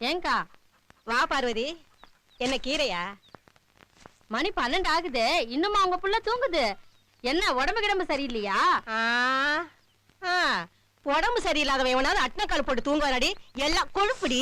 ஏங்கா வா பார்வதி. என்ன கீரையா? மணி பன்னெண்டு ஆகுது இன்னுமா உங்க புள்ள தூங்குது. என்ன உடம்பு கிடம்பு சரியில்லையா? ஆ, ஆ, உடம்பு சரியில்லாதவன் எவனாவது அட்னக்கால் போட்டு தூங்குவாராடி எல்லாம் கொழுப்புடி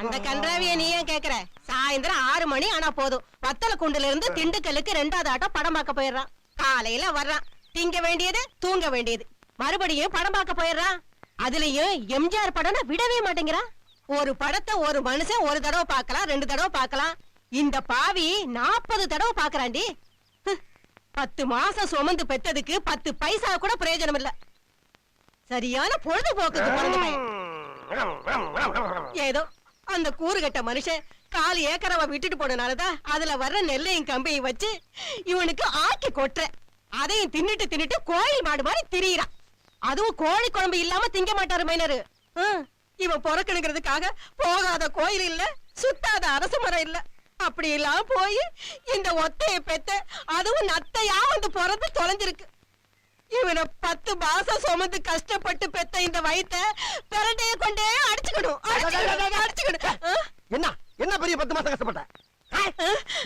அந்த கன்றாவிய நீ ஏன் கேக்குற? சாயந்தரம் ஆறு மணி ஆனா போதும். வத்தல குண்டுல இருந்து திண்டுக்கல்லுக்கு ரெண்டாவது ஆட்டம் படம் பார்க்க போயிடுறான். காலையில வர்றான். திங்க வேண்டியது தூங்க வேண்டியது. மறுபடியும் படம் பார்க்க போயிடுறான். அதுலயும் எம்ஜிஆர் படம்னா விடவே மாட்டேங்கிறான். ஒரு படத்தை ஒரு மனுஷன் ஒரு தடவை பார்க்கலாம் ரெண்டு தடவை பார்க்கலாம். இந்த பாவி நாற்பது தடவை பார்க்கறான்டி. பத்து மாசம் சுமந்து பெத்ததுக்கு பத்து பைசா கூட பிரயோஜனம் இல்ல சரியான பொழுதுபோக்கு ஏதோ அந்த கூறுகட்ட மனுஷன் கால் ஏக்கரவா விட்டுட்டு போனனாலதான் அதுல வர்ற நெல்லையும் கம்பையும் வச்சு இவனுக்கு ஆக்கி கொட்டுற. அதையும் தின்னுட்டு தின்னுட்டு கோயில் மாடு மாதிரி திரியிறான். அதுவும் கோழி குழம்பு இல்லாம திங்க மாட்டாரு மைனரு. ஹம், இவன் பொறக்கணுங்கிறதுக்காக போகாத கோயில் இல்ல சுத்தாத அரச மரம் இல்ல. அப்படி எல்லாம் போய் இந்த ஒத்தைய பெத்த அதுவும் நத்தையா வந்து பிறந்து தொலைஞ்சிருக்கு. இவனை பத்து மாசம் சுமந்து கஷ்டப்பட்டு பெத்த இந்த வயித்தை பிரண்டைய கொண்டே அடிச்சுக்கணும் அடிச்சுக்கணும்? என்ன? என்ன பெரிய பத்து மாசம் கஷ்டப்பட்ட?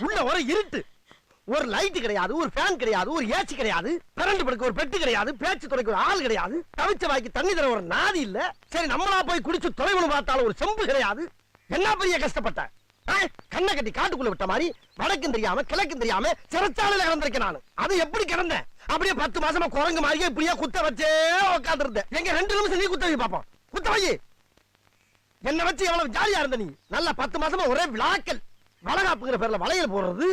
உள்ள ஒரு இருட்டு. லைட் கிடையாது ஒரு ஃபேன் கிடையாது ஒரு ஏசி கிடையாது கரண்ட் படுக்க ஒரு பெட்டு கிடையாது பேச்சு துறைக்கு ஒரு ஆள் கிடையாது தவிச்ச வாய்க்கு தண்ணி தர ஒரு நாதி இல்ல. சரி நம்மளா போய் குடிச்சு தொலைவனு பார்த்தாலும் ஒரு செம்பு கிடையாது. என்ன பெரிய கஷ்டப்பட்ட? கண்ணை கட்டி காட்டுக்குள்ள விட்ட மாதிரி வடக்கும் தெரியாம கிழக்கும் தெரியாம சிறச்சாலையில கிடந்திருக்கேன் நான். அது எப்படி கிடந்தேன்? அப்படியே பத்து மாசமா குரங்கு மாதிரியே இப்படியே குத்த வச்சே உட்காந்துருந்தேன் எங்க ரெண்டு நிமிஷம் நீ குத்த வை பாப்போம். குத்த வை. என்ன வச்சு எவ்வளவு ஜாலியா இருந்த நீ? நல்லா பத்து மாசமா ஒரே விழாக்கல் வளகாப்புங்கிற பேர்ல வளையல் போடுறது.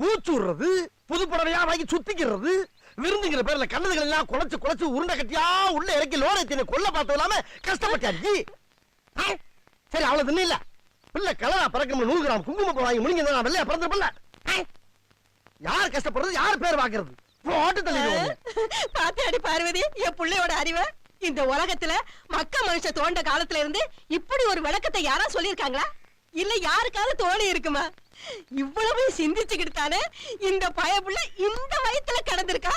பூச்சுடுறது புது புடவையா வாங்கி சுத்திக்கிறது விருந்துங்கிற பேர்ல கண்ணதுகள் எல்லாம் குலைச்சு குலைச்சு உருண்டை கட்டியா உள்ள இறக்கி லோரை தின்னு கொல்ல பார்த்தது இல்லாம கஷ்டப்பட்டாச்சு? சரி அவ்வளவு தின்னு இல்ல. பிள்ளை கலரா பறக்கணும் நூறு கிராம் குங்குமம் வாங்கி முடிங்க நான் வெள்ளையா பிறந்திருப்பல யார் கஷ்டப்படுறது? யார் பேர் பாக்குறது போட்டு தள்ளிடுவோம் பாத்தியாடி பார்வதி என் புள்ளையோட அறிவை இந்த உலகத்துல மக்க மனுஷ தோண்ட காலத்துல இருந்து இப்படி ஒரு விளக்கத்தை யாரா சொல்லிருக்காங்களா இல்ல யாருக்காவது தோணி இருக்குமா? இவ்வளவு சிந்திச்சுக்கிட்டு தானே இந்த பயப்புள்ள இந்த வயத்துல கிடந்திருக்கா?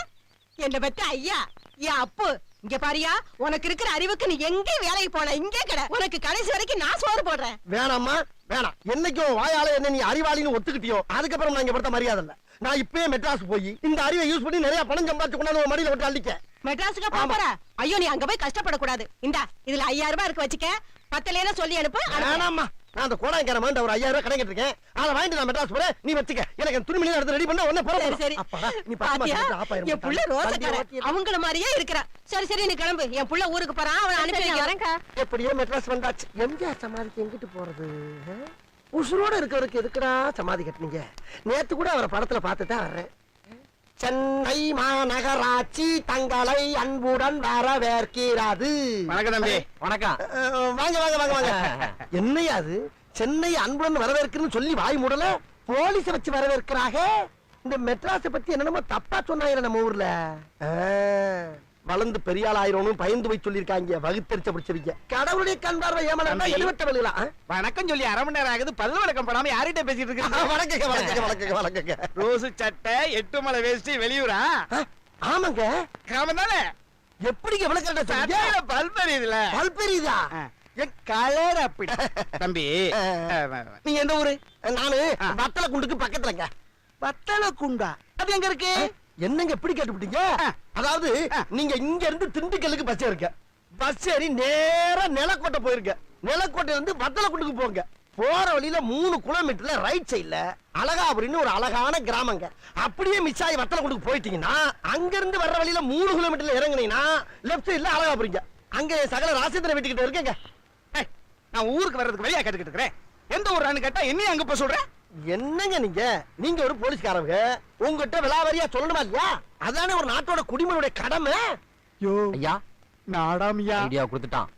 என்ன பத்தி ஐயா என் அப்பு இங்க பாரியா உனக்கு இருக்கிற அறிவுக்கு நீ எங்க வேலைக்கு போன இங்கே கிட. உனக்கு கடைசி வரைக்கும் நான் சோறு போடுறேன். வேணாம்மா வேணாம். என்னைக்கும் வாயால என்ன நீ அறிவாளின்னு ஒத்துக்கிட்டியோ அதுக்கப்புறம் நான் இங்க படுத்த மரியாதை இல்ல. நான் இப்பயே மெட்ராஸ் போய் இந்த அறிவை யூஸ் பண்ணி நிறைய பணம் சம்பாதிச்சு கொண்டாந்து மடியில விட்டு அள்ளிக்க. மெட்ராஸுக்கு போற? ஐயோ நீ அங்க போய் கஷ்டப்படக்கூடாது. இந்தா இதுல ஐயாயிரம் ரூபாய் இருக்கு வச்சுக்க. பத்தலையா சொல்லி அனுப்பு அனுப்பு. நான் அந்த கோடாய்க்கார மாதிரி ஒரு ஐயாயிரம் ரூபாய் கடன் இருக்கேன். அதை வாங்கிட்டு நான் மெட்ராஸ் போறேன். நீ வச்சுக்க. எனக்கு துணி மணி எடுத்து ரெடி பண்ண உடனே போற சரி நீ பத்து பாத்தியா? என் புள்ள ரோசக்கார அவங்கள மாதிரியே இருக்கிறா. சரி சரி நீ கிளம்பு. என் புள்ள ஊருக்கு போறான் அவன் அனுப்பி வரேன்க்கா. எப்படியோ மெட்ராஸ் வந்தாச்சு. எம்ஜிஆர் சமாதிக்கு எங்கிட்டு போறது? உசுரோட இருக்கிறவருக்கு எதுக்குடா சமாதி கட்டுனீங்க? நேத்து கூட அவரை படத்துல பார்த்து தான் வர்றேன். சென்னை மாநகராட்சி தங்களை அன்புடன் வரவேற்கிறது. வணக்கம் தம்பி. வணக்கம். வாங்க வாங்க வாங்க வாங்க. என்னையா அது? சென்னை அன்புடன் வரவேற்கிறன்னு சொல்லி வாய் மூடல? போலீஸ வச்சு வரவேற்கிறாக? இந்த மெட்ராஸ பத்தி என்னென்னமோ தப்பா சொன்னாங்க நம்ம ஊர்ல? வளர்ந்து பெரிய ஆள் பயந்து போய் சொல்லிருக்காங்க வகுத்தறிச்ச பிடிச்சவங்க கடவுளுடைய கண் பார்வை. எழுவட்ட வழிகளா வணக்கம் சொல்லி அரை மணி நேரம் ஆகுது. பல்லு வணக்கம் படாம யார்கிட்ட பேசிட்டு இருக்கு வணக்கங்க வணக்கங்க வணக்கங்க வணக்கங்க. ரோசு சட்டை எட்டு மலை வேஷ்டி வெளியூரா? ஆமாங்க. ஆமா தானே? எப்படிங்க எவ்வளவு கரெக்டா பல்ப் எரியுதுல என் கலர் அப்படி. தம்பி. நீங்க எந்த ஊரு? நானு. வத்தல குண்டுக்கு பக்கத்துலங்க. வத்தல குண்டா அது எங்க இருக்கு? என்னங்க எப்படி கேட்டுப்பிட்டீங்க? ஆ. அதாவது. நீங்க இங்க இருந்து திண்டுக்கல்லுக்கு பஸ் ஏறுங்க. பஸ் ஏறி நேரா நிலக்கோட்டை போயிருங்க. நிலக்கோட்டை இருந்து வத்தலக்குண்டுக்கு போங்க. போற வழியில மூணு கிலோமீட்டர்ல ரைட் சைடுல அழகாபுரின்னு ஒரு அழகான கிராமங்க. அப்படியே மிஸ் ஆகி வத்தலக்குண்டுக்கு போயிட்டீங்கன்னா அங்க இருந்து வர்ற வழியில மூணு கிலோமீட்டர்ல இறங்குனீங்கன்னா லெஃப்ட் சைடுல அழகாபுரிங்க. அங்க சகல ராசேந்திர வீட்டுக்கிட்ட இருக்கேங்க. நான் ஊருக்கு வர்றதுக்கு வழியா கேட்டுக்கிட்டு இருக்கிறேன். எந்த ஊரான்னு கேட்டா என்னையும் அங்க போய் சொல்றேன் என்னங்க நீங்க? நீங்க ஒரு போலீஸ்காரங்க. உங்ககிட்ட விலாவரியா சொல்லணுமா இல்லையா அதானே ஒரு நாட்டோட குடிமனுடைய கடமை? யோ ஐயா. நாடாமியா ஐடியா கொடுத்துட்டான்.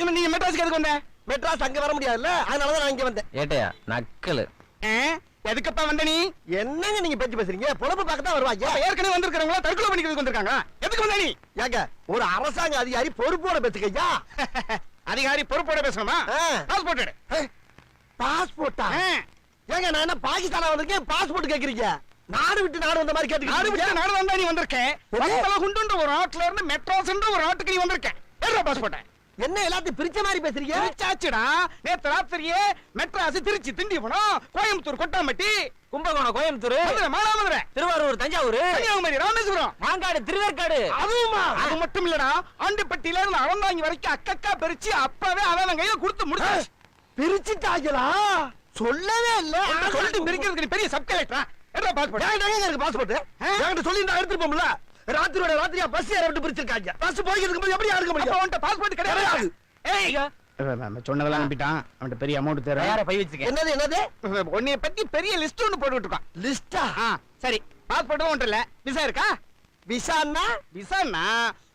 இவன் நீங்க மெட்ராஸ்க்கு எதுக்கு வந்த? மெட்ராஸ் அங்க வர முடியாதுல்ல? அதனாலதான் நான் இங்க வந்தேன். ஏட்டையா? நக்கலு? எதுக்கப்பா வந்த நீ? என்னங்க நீங்க பேச்சு பேசுறீங்க? பொழப்பு பார்க்க தான் வருவாங்க ஏற்கனவே வந்திருக்கிறவங்களா தற்கொலை பண்ணிக்கிறதுக்கு வந்திருக்காங்க எதுக்கு வந்த நீ? ஏங்க ஒரு அரசாங்க அதிகாரி பொறுப்போட பேசுக்கையா அதிகாரி பொறுப்போட பேசணுமா. பாஸ்போர்ட் எடு. பாஸ்போர்ட்டா நான் என்ன பாகிஸ்தானா வந்திருக்கேன்? பாஸ்போர்ட் கேக்குறீங்க. நாடு விட்டு நாடு வந்த மாதிரி நாடு விட்டு நாடு வந்தா நீ வந்திருக்க எது? வத்தல குண்டுன்ற ஒரு நாட்டுல இருந்து மெட்ராஸ்ன்ற ஒரு நாட்டுக்கு நீ வந்திருக்க ஏறா பாஸ்போர்ட் என்ன எல்லாத்தையும் பிரிச்ச மாதிரி பேசுறீங்க? பிரிச்சாச்சுடா. நேத்து ராத்திரியே மெட்ராஸ் திருச்சி திண்டிவனம் கோயம்புத்தூர் கொட்டாம்பட்டி. கும்பகோணம் கோயம்புத்தூர். மதுரை மானாமதுரை. திருவாரூர் தஞ்சாவூர். கன்னியாகுமரி ராமேஸ்வரம். மாங்காடு திருவேற்காடு. அதுவுமா? அது மட்டும் இல்லடா. ஆண்டிப்பட்டியில இருந்து அவந்தாங்கி வரைக்கும் அக்கக்கா பிரிச்சு அப்பவே அவன் கையில கொடுத்து முடிச்சாச்சு. பிரிச்சுட்டாங்களா சொல்லவே இல்ல. சொல்லிட்டு பிரிக்கிறதுக்கு நீ பெரிய சப் கலெக்டரா என்ன பாஸ்போர்ட் என்கிட்ட எங்க இருக்கு பாஸ்போர்ட் என்கிட்ட சொல்லி நான் எடுத்துட்டு போம்ல ராத்திரியோட ராத்திரியா பஸ் ஏற விட்டு பிரிச்சிருக்காங்க. பஸ் போய்க்கிறதுக்கு போது எப்படி இருக்க அப்ப முடியும் உன்கிட்ட பாஸ்போர்ட் கிடையாது. ஏய்! சொன்னதெல்லாம் நம்பிட்டான். அவன்கிட்ட பெரிய அமௌண்ட் யார பை வச்சுக்க என்னது என்னது? உன்னைய பத்தி பெரிய லிஸ்ட் ஒன்னு போட்டுட்டு இருக்கான் லிஸ்டா ஆ, சரி. பாஸ்போர்ட்டும் ஒன்றும் இல்ல. விசா இருக்கா? விசான்னா விசான்னா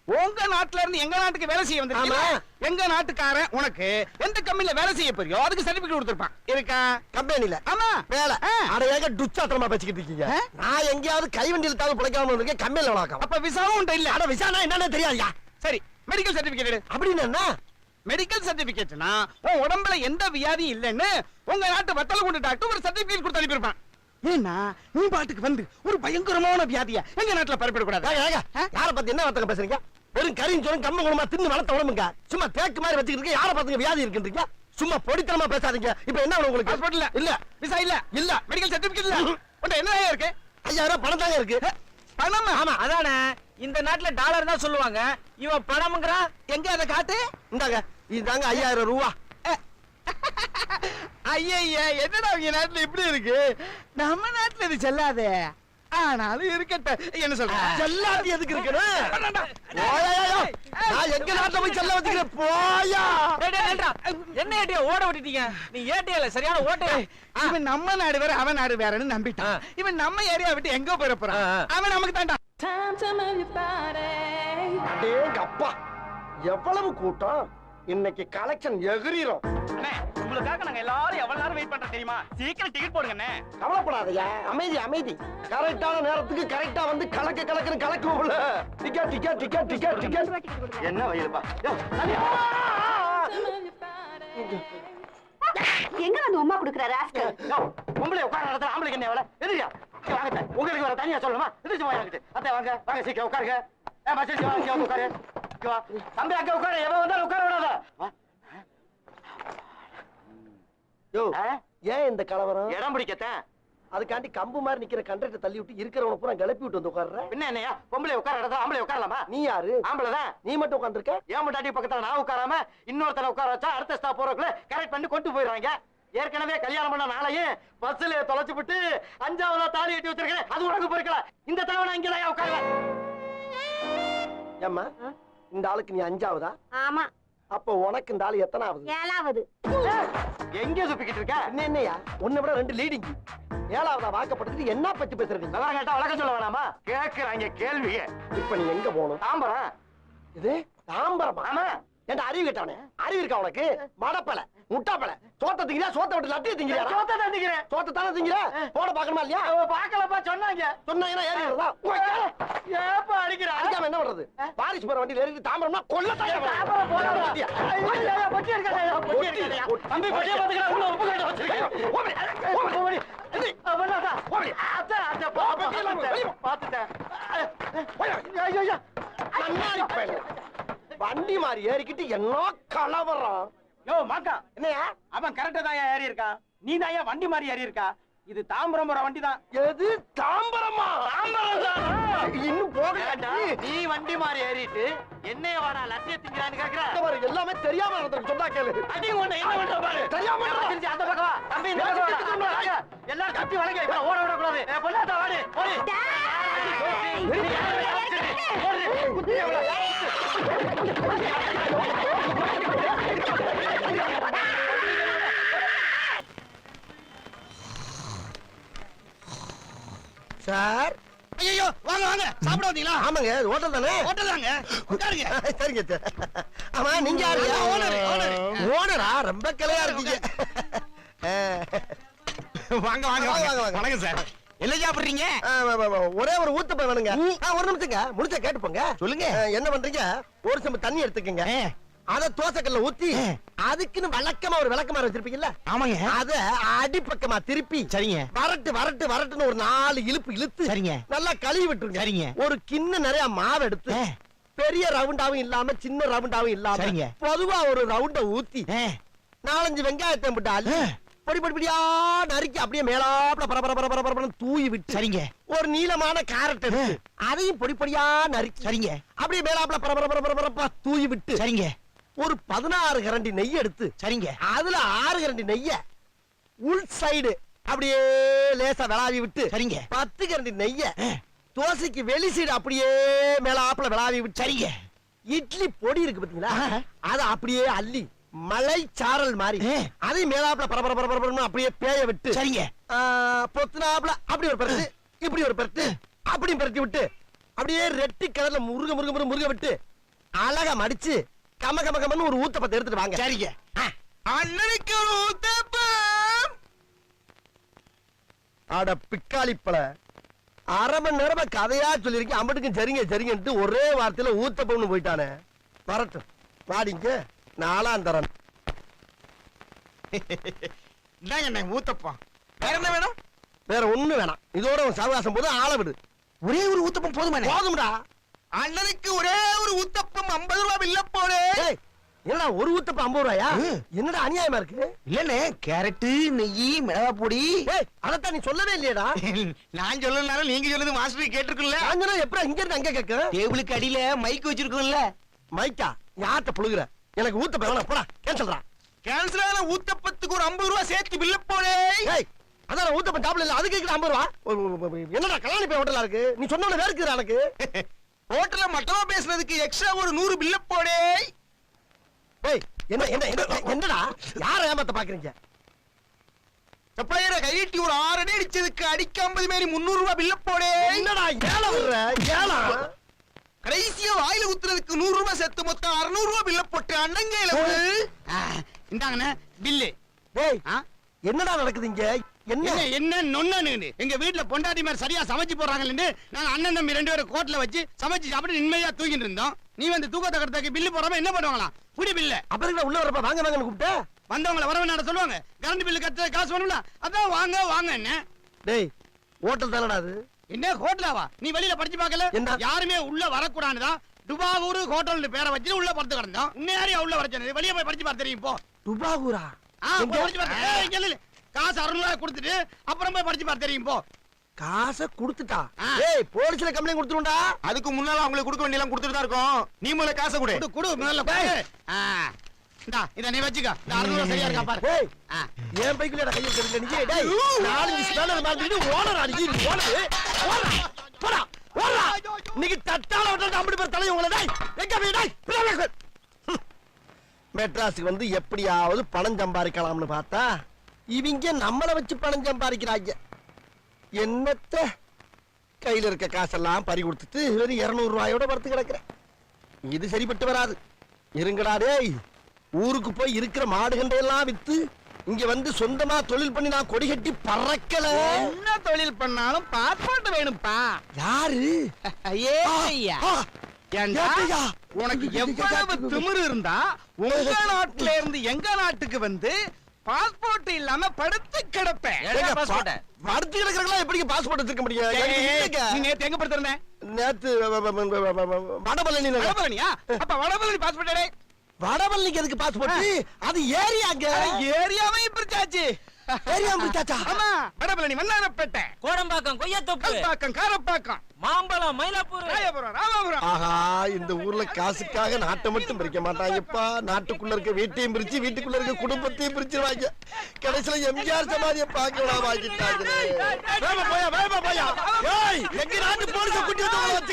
உங்க நாட்டுல இருந்து எங்க நாட்டுக்கு வேலை செய்ய வந்திருக்கீங்க. எங்க நாட்டுக்காரன் உனக்கு எந்த கம்பெனில வேலை செய்ய போறியோ அதுக்கு சர்டிபிகேட் கொடுத்திருப்பான். இருக்கா? கம்பெனில? ஆமா. வேலை. அட ஏங்க டுச்சாத்திரமா பேசிக்கிட்டு இருக்கீங்க? நான் எங்கேயாவது கைவண்டியில் தாவு பிழைக்காம இருக்கேன் கம்பெனில வளர்க்கலாம் அப்ப விசாவும் உன்ட்ட இல்ல. அட விசானா என்னன்னு தெரியாதுயா? சரி மெடிக்கல் சர்டிபிகேட் அப்படின்னு என்ன? மெடிக்கல் சர்டிபிகேட்னா உன் உடம்புல எந்த வியாதியும் இல்லைன்னு உங்க நாட்டு வத்தல கொண்டு டாக்டர் ஒரு சர்டிபிகேட் கொடுத்து அனுப்பியிருப்பான். ஏன்னா நீ பாட்டுக்கு வந்து ஒரு பயங்கரமான வியாதிய எங்க நாட்டுல பரப்பிடக்கூடாது? யார பத்தி என்ன வார்த்தை பேசுறீங்க? வெறும் கரியும் சோறும் கம்ம குணமா தின்னு வளர்த்த உடம்புங்க. சும்மா தேக்கு மாதிரி வச்சுக்கிட்டு யார பாத்துங்க வியாதி இருக்குன்றீங்க? சும்மா பொடித்தனமா பேசாதீங்க. இப்ப என்ன உங்களுக்கு? பாஸ்போர்ட் இல்ல இல்ல. விசா இல்ல. இல்ல. மெடிக்கல் சர்டிபிகேட் இல்ல. என்ன இருக்கு? ஐயாயிரம் பணம் தாங்க இருக்கு. பணம்? ஆமா அதானே. இந்த நாட்டுல டாலர் தான் சொல்லுவாங்க. இவன் பணம்ங்கிறான். எங்க அதை காட்டு? இந்தாங்க. இதுதாங்க ஐயாயிரம் ரூபா. ஐயா என்னடா உங்க நாட்டுல இப்படி இருக்கு? நம்ம நாட்டுல இது செல்லாதே. ஆனாலும் இருக்கட்டும். என்ன சொல்ற? செல்லாத்தி எதுக்கு இருக்கணும்? நான் எங்க நாட்டுல போய் செல்ல வச்சுக்கிறேன்? போயா. என்ன ஏட்டியா ஓட விட்டுட்டீங்க நீ ஏட்டியா சரியான ஓட்டு இவன் நம்ம நாடு வேற அவன் நாடு வேறன்னு நம்பிட்டான். இவன் நம்ம ஏரியா விட்டு எங்க போயிட போறான். அவன் நமக்கு அப்பா. எவ்வளவு கூட்டம்? இன்னைக்கு கலெக்ஷன் எகிரிரும். அண்ணே உங்களுக்காக நாங்க எல்லாரும் எவ்வளவு நேரம் வெயிட் பண்றோம் தெரியுமா? சீக்கிரம் டிக்கெட் போடுங்க அண்ணே. கவலைப்படாதயா அமைதி அமைதி. கரெக்டான நேரத்துக்கு கரெக்டா வந்து கலக்க கலக்குன்னு கலக்குவோம்ல. Ticket ticket ticket ticket ticket என்ன body. எங்க வந்து உமா குடுக்குற ராஸ்கல் உங்களை உட்கார நடத்த ஆம்பளைக்கு என்ன வேலை? எதிரியா? வாங்க. உங்களுக்கு வேற தனியா சொல்லணுமா? எதிர்த்து வாங்கிட்டு அத்தை வாங்க வாங்க சீக்கிரம் உட்காருங்க. ஏ மச்சி வாங்க உட்காரு. தம்பி அங்க உட்காரு. எவன் வந்தாலும் உட்கார விடாத வா. யோ ஏன் இந்த கலவரம்? இடம் பிடிக்கத்தேன் அதுக்காண்டி கம்பு மாதிரி நிக்கிற கண்டக்டர் தள்ளி விட்டு இருக்கிறவன பூரா கிளப்பி விட்டு வந்து உட்கார்ற? என்ன என்னையா? பொம்பளை உட்கார ஆம்பளை உட்காரலாமா? நீ யாரு? ஆம்பளை தான் நீ மட்டும் உட்கார்ந்திருக்க? ஏன் முட்டாட்டி பக்கத்துல நான் உட்காராம இன்னொருத்தனை உட்கார வச்சா அடுத்த ஸ்டாப் போறதுக்குள்ள கரெக்ட் பண்ணி கொண்டு போயிடுறாங்க. ஏற்கனவே கல்யாணம் பண்ண நாளையும் பஸ்ல தொலைச்சு விட்டு அஞ்சாவதா தாலி கட்டி வச்சிருக்கேன். அது உனக்கு பொறுக்கல. இந்த தடவை இங்க தான் உட்காருவேன்? ஏம்மா இந்த ஆளுக்கு நீ அஞ்சாவதா? ஆமா. அப்போ உனக்கு இந்த ஆளு எத்தனாவது? ஏழாவது. எங்க சுப்பிக்கிட்டு இருக்க? என்ன என்னையா? உன்னை விட ரெண்டு லீடிங் ஏழாவதா வாக்கப்பட்டதுக்கு என்ன பத்தி பேசுறது நல்லா கேட்டா வழக்கம் சொல்ல வேணாமா? கேக்குறாங்க கேள்விய. இப்ப நீ எங்க போகணும்? தாம்பரம். இது தாம்பரமா? ஆமா. ஏன்டா அறிவு கேட்டவனே? அறிவு இருக்கா உனக்கு? மடப்பல முட்டாப்பல. சோத்த திங்கிறியா? சோத்த விட்டு லட்டிய திங்கிறியா சோத்த தந்துக்கிறேன் சோத்த தானே திங்கிற? போட பாக்கணுமா இல்லையா? பாக்கலப்பா சொன்னாங்க. சொன்னாங்கன்னா ஏறி வருதா ஏப்பா அடிக்கிறா? அடிக்காம என்ன பண்றது? பாரிஸ் போற வண்டியில ஏறி தாம்பரம்னா கொல்ல தாம்பரம். ஐயா, ஐயா, பொட்டி இருக்காதயா, பொட்டி இருக்காதயா. தம்பி, பொட்டியை பாத்துக்கிறேன், உள்ள உப்பு கட்டு வச்சிருக்கேன். ஓடி, ஓடி. அத்தை, பா, பா, பாத்துட்டேன். ஐயா, ஐயா. கண்ணாடி பயல. வண்டி மாதிரி ஏறிக்கிட்டு என்ன கலவரம் யோ, மாக்கா, என்னையா அவன் கரெக்டா தான் ஏறி இருக்கான் நீ தான் வண்டி மாதிரி ஏறி இருக்கா இது தாம்பரம் போற வண்டி தான் எது தாம்பரமா இன்னும் போக நீ வண்டி மாதிரி ஏறிட்டு என்னைய வாடா லட்சிய திங்கிறான்னு கேக்குற எல்லாமே தெரியாம நடந்திருக்கு சொன்னா கேளு அடி உன்னை என்ன பண்ற பாரு தெரியாம அந்த பக்கம் வா தம்பி இந்த பக்கம் வாடா. வாங்க. எல்லாரும் கத்தி வளைங்க இப்ப ஓட விட கூடாது வாடி ஓடி சார்? ஐயோ வாங்க வாங்க. சாப்பிட வந்தீங்களா? ஆமாங்க ஹோட்டல் தானே? ஹோட்டல் தாங்க. உட்காருங்க. சரிங்க சார். ஆமா நீங்க யாரு? owner, owner. ஓனரா. ரொம்ப கிளையா இருக்கீங்க. வாங்க. வாங்க, வாங்க, வாங்க. வணக்கம் சார். என்ன சாப்பிடுறீங்க. ஒரே ஒரு ஊத்தப்ப வேணுங்க. ஒரு நிமிஷங்க. முடிச்ச கேட்டு போங்க சொல்லுங்க. என்ன பண்றீங்க? ஒரு சம்பு தண்ணி எடுத்துக்கங்க. அத தோசைக்கல்ல ஊத்தி அதுக்குன்னு வழக்கமா ஒரு விளக்கமாறு வச்சிருப்பீங்கல்ல? ஆமாங்க. அத அடிப்பக்கமா திருப்பி சரிங்க. வரட்டு வரட்டு வரட்டுன்னு ஒரு நாலு இழுப்பு இழுத்து சரிங்க. நல்லா கழுவி விட்டுருங்க. சரிங்க. ஒரு கிண்ண நிறைய மாவு எடுத்து. பெரிய ரவுண்டாவும் இல்லாம சின்ன ரவுண்டாவும் இல்லாம. பொதுவா ஒரு ரவுண்ட ஊத்தி நாலஞ்சு வெங்காயத்தை போட்டு பொடி பொடி பொடியா நறுக்கி அப்படியே மேலாப்ல பர பர பர பர பரன்னு தூவி விட்டு. சரிங்க. ஒரு நீளமான கேரட் அதையும் பொடி பொடியா நறுக்கி சரிங்க. அப்படியே மேலாப்ல பர பர பர பர பரப்பா தூவி விட்டு சரிங்க. ஒரு பதினாறு கரண்டி நெய் எடுத்து சரிங்க. அதுல ஆறு கரண்டி நெய்ய உள் சைடு அப்படியே லேசா விளாவி விட்டு சரிங்க. பத்து கரண்டி நெய்ய தோசைக்கு வெளி சைடு அப்படியே மேலாப்ல விளாவி விட்டு சரிங்க. இட்லி பொடி இருக்கு பாத்தீங்களா. அத அப்படியே அள்ளி மலை சாரல் மாதிரி. அதையும் மேலாப்ல பரபர பரபர பரபரன்னு அப்படியே பேய விட்டு சரிங்க. ஆ, பொத்துனாப்ல அப்படி ஒரு பெருத்து இப்படி ஒரு பெருத்து அப்படி பெருத்தி விட்டு அப்படியே ரெட்டி கலர்ல முருக முருக முருக முருக விட்டு அழகா மடிச்சு கம கம கமன்னு ஒரு ஊத்தப்பத்தை எடுத்துட்டு வாங்க. சரிங்க. அண்ணனுக்கு ஒரு ஊத்தப்பம். அட பிக்காளிப்பழ அரை மணி நேரமா கதையா சொல்லிருக்கேன் அம்பட்டுக்கும் சரிங்க சரிங்கன்ட்டு ஒரே வார்த்தையில ஊத்தப்பம்னு போயிட்டானே. வரட்டும். வாடிங்க. நாலாம் இந்தாங்க அண்ணே, ஊத்தப்பம். வேற என்ன வேணும்? வேற ஒண்ணு வேணாம். இதோட உன் சவகாசம் போது ஆள விடு. ஒரே ஒரு ஊத்தப்பம் போதுமா போதும்டா. அண்ணனுக்கு ஒரே ஒரு ஊத்தப்பம் ஐம்பது ரூபாய் போடு ஏய், என்னடா ஒரு ஊத்தப்பம் ஐம்பது ரூபாயா. என்னடா அநியாயமா இருக்கு? இல்லண்ணே கேரட்டு நெய் மிளகா பொடி. அதத்தான் நீ சொல்லவே இல்லையடா. நான் சொல்லனாலும் நீங்க சொல்லுது மாஸ்டர் கேட்டிருக்குல்ல சாயந்தரம் எப்படி இங்க இருந்து அங்க கேட்க? டேபிளுக்கு அடியில மைக் வச்சிருக்கோம்ல. மைக்கா யார்கிட்ட புழுகுற. எனக்கு ஊத்தப்பம் வேணாம் போடா கேன்சல்டா கேன்சல் ஆன ஊத்தப்பத்துக்கு ஒரு ஐம்பது ரூபாய் சேர்த்து பில்ல போடு. ஏய் அதான் ஊத்தப்பம் டாப்ல இல்ல அதுக்கு கேக்குற ஐம்பது ரூபா? என்னடா கல்யாணி போய் ஹோட்டலா இருக்கு? நீ சொன்ன வேறுக்குறா எனக்கு. ஹோட்டல்ல மட்டமா பேசுனதுக்கு எக்ஸ்ட்ரா ஒரு நூறு பில்ல போடு. ஏய் என்ன என்ன என்ன- என்னடா? யார ஏமாத்த பாக்குறீங்க? சப்ளையரை கையிட்டி ஒரு ஆறு அடி அடிச்சதுக்கு அடிக்க ஐம்பது மாரி முந்நூறு ரூபாய் பில்ல போடு. என்னடா ஏழை ஏழா கடைசியா வாயில ஊத்துறதுக்கு நூறு ரூபாய் சேர்த்து மொத்தம் அறுநூறு ரூபாய் பில்ல போட்டு அண்ணங்கையில இந்தாங்கண்ணே பில்லு ஆ? என்னடா நடக்குது இங்க? என்ன? என்ன நொன்னு எங்க வீட்டுல பொண்டாட்டி மாதிரி சரியா சமைச்சு போறாங்கன்னு நாங்க அண்ணன் தம்பி ரெண்டு பேரும் கோட்ல வச்சு சமைச்சு சாப்பிட்டு நிம்மதியா தூங்கிட்டு இருந்தோம். நீ வந்து தூக்கத்தை கடத்தாக்கு பில்லு போடாம என்ன பண்ணுவாங்களாம் புடி பில்ல அப்புறம் உள்ள வரப்ப வாங்க வாங்கன்னு கூப்பிட்ட? வந்தவங்கள வரவேன் சொல்லுவாங்க. கரண்ட் பில்லு கட்ட காசு வேணும்ல அதான் வாங்க வாங்க என்ன டேய் ஹோட்டல் தானடா அது? என்ன ஹோட்டலாவா? நீ வெளியில படிச்சு பார்க்கல? யாருமே உள்ள வரக்கூடாதுதான் துபாவூர் ஹோட்டல் பேரை வச்சு உள்ள படுத்து கிடந்தோம். இன்னும் யாரையும் உள்ள வர சொன்னது. வெளியே போய் படிச்சு பார்த்து தெரியும் போ. துபாகூரா ஆ, போய் படிச்சு பார்த்து ஏய், இங்க இல்ல, இல்ல. காசு அறுநூறு கொடுத்துட்டு அப்புறம் போய் படிச்சு பார்த்து தெரியும் போ. காசை கொடுத்துட்டா. ஏய் போலீஸ்ல கம்ப்ளைண்ட் கொடுத்துருண்டா அதுக்கு முன்னால அவங்களுக்கு கொடுக்க வேண்டியெல்லாம் கொடுத்துட்டு தான் இருக்கோம். நீ முதல்ல காசை கொடு. கொடு கொடு முதல்ல. இந்தா இத நீ வச்சுக்க. இந்த அறுநூறு சரியா இருக்கா பாரு. ஏய் ஆ. என் பைக்குல கையை தெரிஞ்ச நீ டேய் நாலஞ்சு ஸ்பேனர் மாதிரி ஓனர் அடிக்கி ஓனர்? ஓடா போடா ஓடா இன்னைக்கு தட்டால விட்டு அப்படி பேர் தலை உங்களை டேய் எங்க போய் டேய் மெட்ராஸுக்கு வந்து எப்படியாவது பணம் சம்பாதிக்கலாம்னு பார்த்தா இவங்க நம்மளை வச்சு பணம் சம்பாதிக்கிறாங்க. என்னத்த? கையில் இருக்க காசெல்லாம் பறி கொடுத்துட்டு வெறும் இருநூறு ரூபாயோட படுத்து கிடக்குறேன். இது சரிப்பட்டு வராது. இருங்கடா டேய் ஊருக்கு போய் இருக்கிற மாடுகண்டையெல்லாம் விற்று இங்க வந்து சொந்தமா தொழில் பண்ணி நான் கொடி கட்டி பறக்கல. என்ன தொழில் பண்ணாலும் பாஸ்போர்ட் வேணும்ப்பா. யாரு? ஐயே? உனக்கு எவ்வளவு திமிரு இருந்தா உங்க நாட்டுல இருந்து எங்க நாட்டுக்கு வந்து பாஸ்போர்ட் இல்லாம படுத்து கிடப்பேன் படுத்து கிடக்குறவங்களா எப்படி பாஸ்போர்ட் வச்சிருக்க முடியும். நீ நேத்து எங்க படுத்திருந்த? நேத்து வடபழனி. வடபழனியா? அப்ப வடபழனி பாஸ்போர்ட் வடபழனிக்கு எதுக்கு பாஸ்போர்ட் அது ஏரியாங்க ஏரியாவையும் பிரிச்சாச்சு ஏரியா முடிச்சாச்சா ஆமா வடபழனி வண்ணாரப்பேட்டை கோடம்பாக்கம் கொய்யாத்தோப்பு கல்பாக்கம் காரப்பாக்கம் மாம்பழம் மயிலாப்பூர் ராயபுரம் ராமாபுரம் ஆஹா இந்த ஊர்ல காசுக்காக நாட்டை மட்டும் பிரிக்க மாட்டாங்கப்பா நாட்டுக்குள்ள இருக்க வீட்டையும் பிரிச்சு வீட்டுக்குள்ள இருக்க குடும்பத்தையும் பிரிச்சிருவாங்க கடைசியில எம்ஜிஆர் சமாதியை பார்க்க விடாம ஆக்கிட்டாங்களே வேகமா போயா வேகமா போயா ஏய் எங்க நாட்டு போலீஸ கூட்டி வந்து உங்களை வச்சு